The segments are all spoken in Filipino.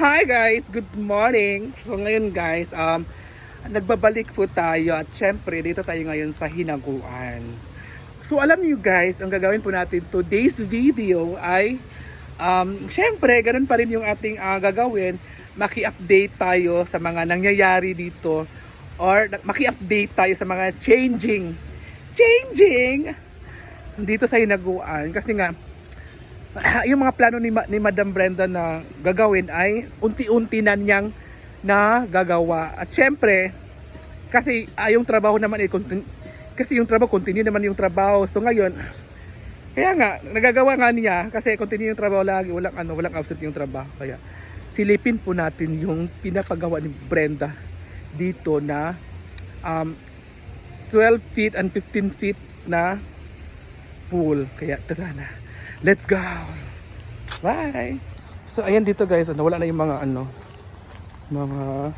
Hi guys, good morning. So ngayon guys, um nagbabalik po tayo at syempre dito tayo ngayon sa Hinaguan. So alam niyo guys, ang gagawin po natin today's video ay um syempre ganun pa rin yung ating ah, gagawin, maki-update tayo sa mga nangyayari dito or maki-update tayo sa mga changing changing dito sa Hinaguan kasi nga yung mga plano ni, Ma- ni Madam Brenda na gagawin ay unti-unti na niyang na gagawa. At syempre, kasi ah, yung trabaho naman ay contin- kasi yung trabaho continue naman yung trabaho. So ngayon, kaya nga nagagawa nga niya kasi continue yung trabaho lagi, walang ano, walang absent yung trabaho. Kaya silipin po natin yung pinapagawa ni Brenda dito na um, 12 feet and 15 feet na pool. Kaya tara na. Let's go! Bye! So ayan dito guys, ano, wala na yung mga ano, mga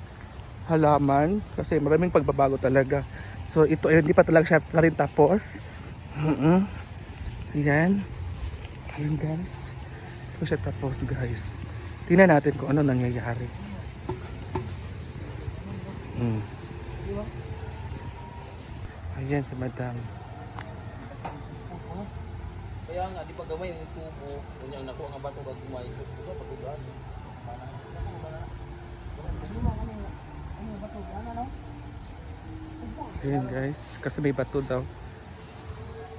halaman kasi maraming pagbabago talaga. So ito ay hindi pa talaga siya na rin tapos. mm Ayan. Ayan guys. Pa siya tapos guys. Tingnan natin kung ano nangyayari. Mm. Ayan si madam. Kaya nga, di pa gamay yung tubo, kunya ang nakuha nga bato kag gumay, so ito patugan. Ayan guys. Kasi may bato daw.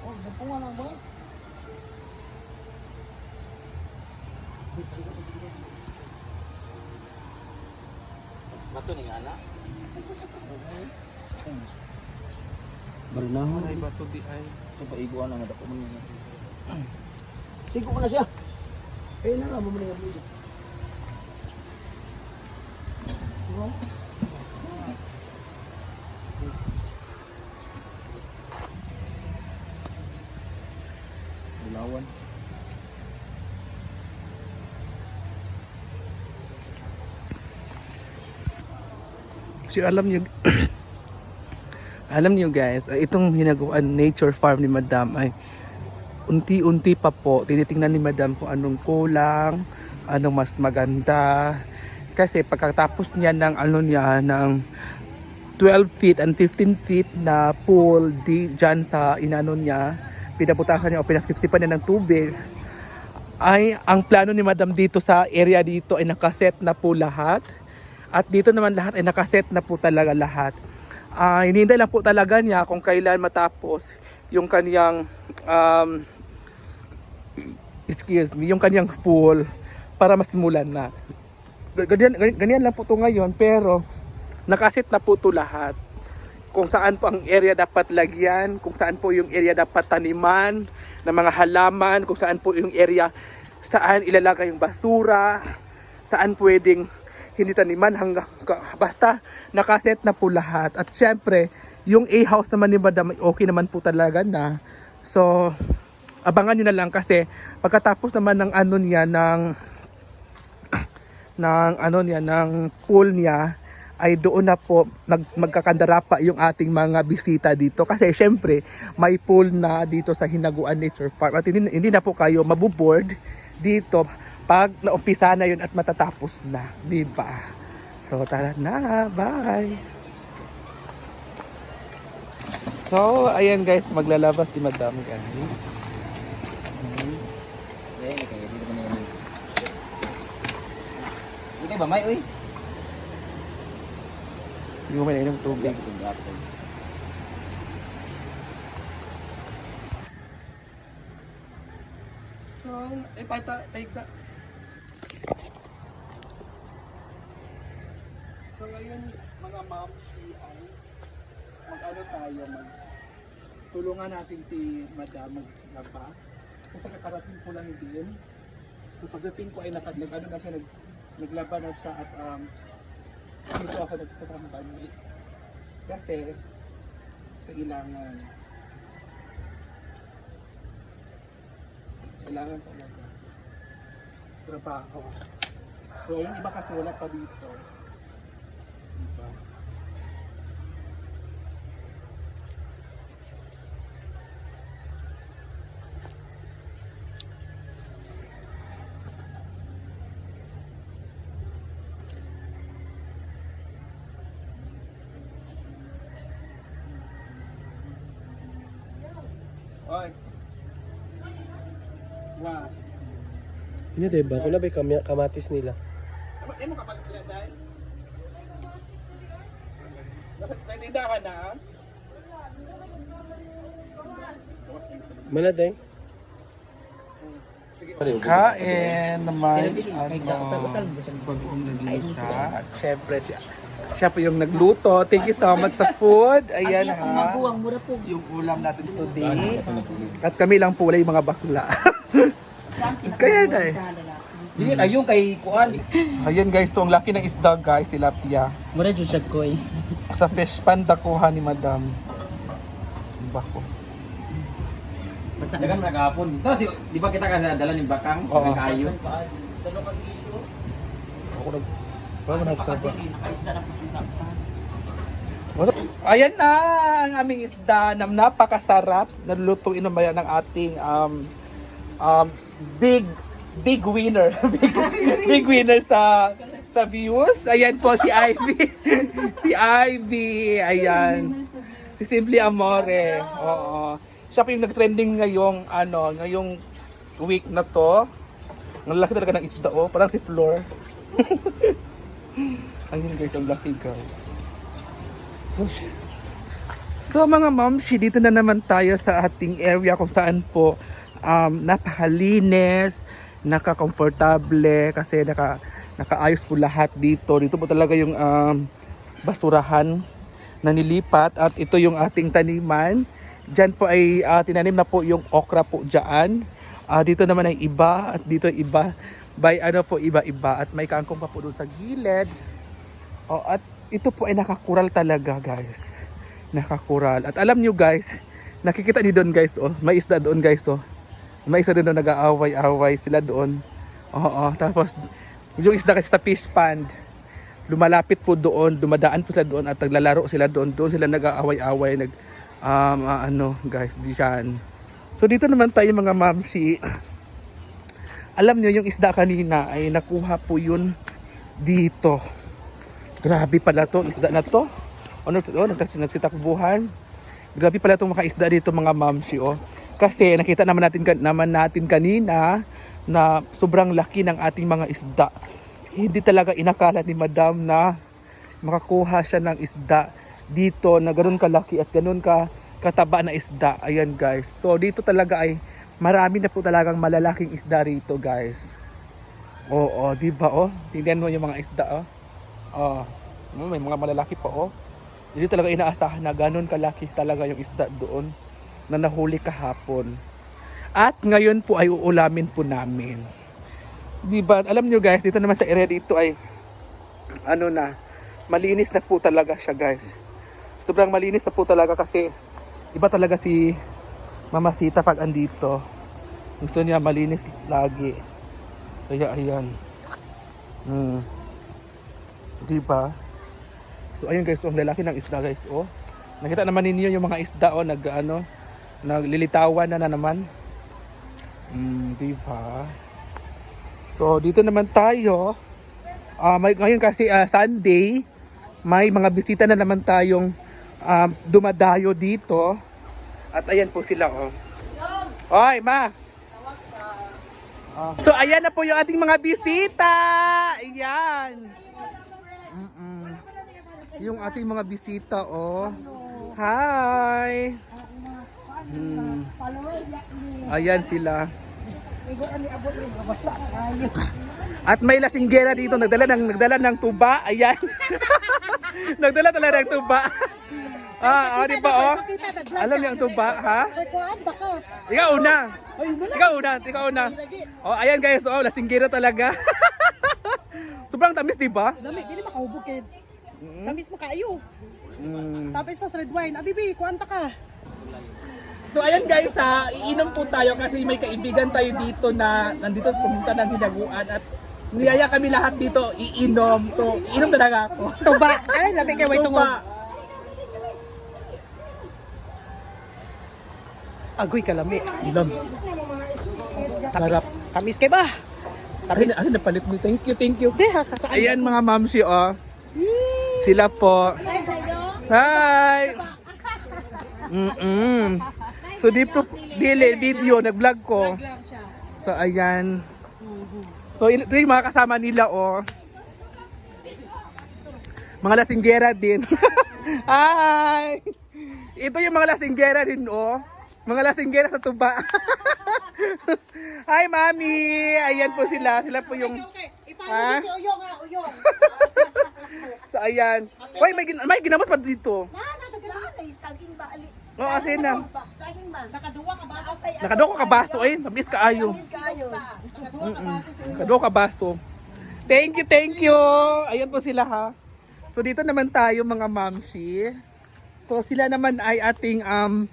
Oh, dapungan lang ba? Bato ni nga na. Barinahon. May bato di ay. So paiguan na nga dako mo niya. Sigo ko na siya. Eh na lang mo nga dito. Bulawan. So alam niyo alam niyo guys, ah, itong hinaguan nature farm ni Madam ay unti-unti pa po tinitingnan ni Madam kung anong kulang, anong mas maganda. Kasi pagkatapos niya ng ano niya ng 12 feet and 15 feet na pool di dyan sa inano niya, pinaputakan niya o pinagsipsipan niya ng tubig, ay ang plano ni Madam dito sa area dito ay nakaset na po lahat. At dito naman lahat ay nakaset na po talaga lahat. Ah, hinihintay lang po talaga niya kung kailan matapos yung kaniyang um, excuse me, yung kaniyang pool para masimulan na. Ganyan, ganyan, lang po to ngayon pero nakaset na po to lahat. Kung saan po ang area dapat lagyan, kung saan po yung area dapat taniman ng mga halaman, kung saan po yung area saan ilalagay yung basura, saan pwedeng hindi taniman hanggang basta nakaset na po lahat. At syempre, yung A-house naman ni Madam ay okay naman po talaga na. So, abangan nyo na lang kasi pagkatapos naman ng ano niya ng ng ano niya ng pool niya ay doon na po nag, magkakandara pa yung ating mga bisita dito kasi syempre may pool na dito sa Hinaguan Nature Park at hindi, hindi na po kayo mabuboard dito pag naumpisa na yun at matatapos na, di ba? So tara na, bye! So, ayan guys, maglalabas si Madam guys. Eh, ini kaya dito man yan. Hindi ba may uy? Hindi mo may nainom tubig. So, eh, paita, paita. So, ngayon, mga mamsi ay mag-ano tayo, mag tulungan natin si Madam maglaba. Kasi kakarating ko lang din. So, pagdating ko ay nakad, nag, ano na siya, nag, naglaba na siya at um, dito ako nagtatrabaho. Kasi, kailangan kailangan talaga trabaho. So, yung iba kasi wala pa dito. Oy. Was. Ini? Kung nabay kam- kamatis nila. Ano mo kapag sila dahil? Nasa sa tinda ka na? Mana deng? Kain naman ano, nagisa. At syempre, siya, siya po yung nagluto. Thank you so much sa food. Ayan ha. Yung ulam natin today. At kami lang po wala yung mga bakla. Kaya na eh. Dili kayo kay kuan. Ayan guys, so ang laki ng isda guys, tilapia. Mura jud siya koy. Sa fish pan dakuha ni madam. Bako. Basta dagan na kahapon. Tapos di ba kita kasi dala ni Bakang Oo. ng kayo. Ako nag... Paano nagsaba? Ayan na ang aming isda na napakasarap. Nalulutuin naman yan ng ating um, um, big big winner. big, big winner sa sa views. Ayan po si Ivy. si Ivy. Ayan. Si Simply Amore. Oo. Siya po yung nag-trending ngayong ano, ngayong week na to. Ang laki talaga ng isda oh, parang si Flor. Ayun guys, ang laki guys. Push. So mga mamshi, dito na naman tayo sa ating area kung saan po um, napakalinis, naka-comfortable kasi naka, nakaayos po lahat dito. Dito po talaga yung um, basurahan na nilipat at ito yung ating taniman. Diyan po ay ah, tinanim na po yung okra po dyan. Ah, dito naman ay iba at dito iba. By ano po iba-iba at may kangkong pa po doon sa gilid. Oh, at ito po ay nakakural talaga, guys. Nakakural. At alam nyo, guys, nakikita niyo doon, guys, oh. May isda doon, guys, oh. May isa doon na nag-aaway-away sila doon. Oo, tapos yung isda kasi sa fish pond. Lumalapit po doon, dumadaan po sila doon at naglalaro sila doon. Doon sila nag-aaway-away, nag um, ah, ano, guys, diyan. So dito naman tayo mga mamsi. Alam nyo, yung isda kanina ay nakuha po yun dito. Grabe pala to, isda na to. Ano to, oh, nagsitakbuhan. Grabe pala itong mga isda dito mga mamsi, oh. Kasi nakita naman natin, naman natin kanina na sobrang laki ng ating mga isda. Hindi talaga inakala ni madam na makakuha siya ng isda dito na ganun kalaki at ganun ka kataba na isda. Ayan guys. So dito talaga ay marami na po talagang malalaking isda rito guys. Oo, di ba oh? Tingnan mo yung mga isda oh. Oh, mm, may mga malalaki pa oh. Hindi talaga inaasahan na ganun kalaki talaga yung isda doon na nahuli kahapon. At ngayon po ay uulamin po namin. Di ba? Alam nyo guys, dito naman sa area dito ay ano na, malinis na po talaga siya guys. Sobrang malinis na po talaga kasi iba talaga si Mama Sita pag andito. Gusto niya malinis lagi. Kaya ayan. Hmm. Di ba? So ayun guys, oh, ang lalaki ng isda guys, oh. Nakita naman ninyo yung mga isda oh, nag ano, naglilitawan na, na naman. Hmm, di ba? So dito naman tayo. Ah, may ngayon kasi ah, Sunday, may mga bisita na naman tayong um, dumadayo dito. At ayan po sila oh. Oy, ma. So ayan na po yung ating mga bisita. Ayan. Mm-mm. Yung ating mga bisita oh. Hi. Hmm. Ayan sila. At may lasinggera dito, nagdala ng nagdala ng tuba. Ayan. nagdala talaga ng tuba. Ah, oh, di ba oh? Alam niyo ang tuba, ha? Ka? Ikaw una. Ikaw una, ikaw una. Oh, ayan guys, oh, lasinggera talaga. Sobrang tamis, di ba? Dami, di na makahubog kay. Tamis mo kayo. Mm. Tapos pa sa red wine. Abibi, kuhaan ta ka. So ayan guys ha, iinom po tayo kasi may kaibigan tayo dito na nandito sa pumunta ng hinaguan at niyaya kami lahat dito iinom. So iinom talaga ako. Tuba. Ay, labi kay way tungod. Agoy kalami. Ilam. Sarap. Tamis kay ba? Ay, ay, napalit mo. Thank you, thank you. Di, sa sa Ayan mga mamsi oh. Sila po. Hi! Mm-mm. So dito, dili, video, nag-vlog ko. So ayan. So ito yung mga kasama nila oh. Mga lasinggera din. Hi! Ito yung mga lasinggera din oh. Mga lasinggera sa tuba. Hi mami! Ayan po sila. Sila po yung... Okay, ipaano si Uyong ha, Uyong. So ayan. Hoy, may, gin may ginamas pa dito. Na, nasa daan ay saging baali. Oo, oh, asin na. Saging ba? Nakaduwa ka ba? Atay Nakadoko ka baso eh. Mabilis ka ayo. Nakaduwa ba ka baso. Thank you, thank you. Ayan po sila ha. So dito naman tayo mga mamshi. So sila naman ay ating um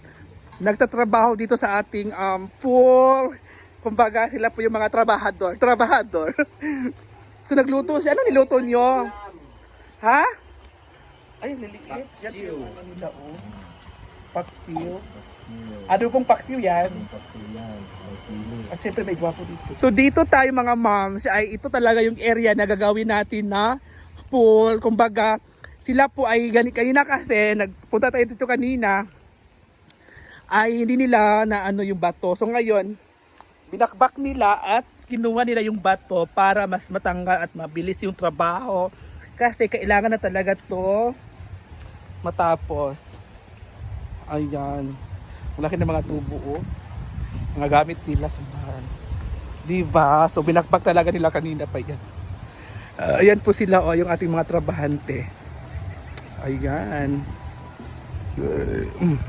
nagtatrabaho dito sa ating um pool. Kumbaga sila po yung mga trabahador. Trabahador. so nagluto siya. Ano niluto nyo? Ha? Ay, liliit. Paksiw. Ano oh. Paksiw. Ano pong paksiw yan? At syempre may gwapo dito. So dito tayo mga moms, ay ito talaga yung area na gagawin natin na pool. Kumbaga, sila po ay gani kanina kasi nagpunta tayo dito kanina ay hindi nila na ano yung bato. So ngayon, binakbak nila at kinuha nila yung bato para mas matanggal at mabilis yung trabaho. Kasi kailangan na talaga to matapos. Ayan. Malaki na mga tubo oh mga gamit nila sa bahay. Diba? So binakbak talaga nila kanina pa yan. Ah, ayan po sila oh, yung ating mga trabahante. Ayan.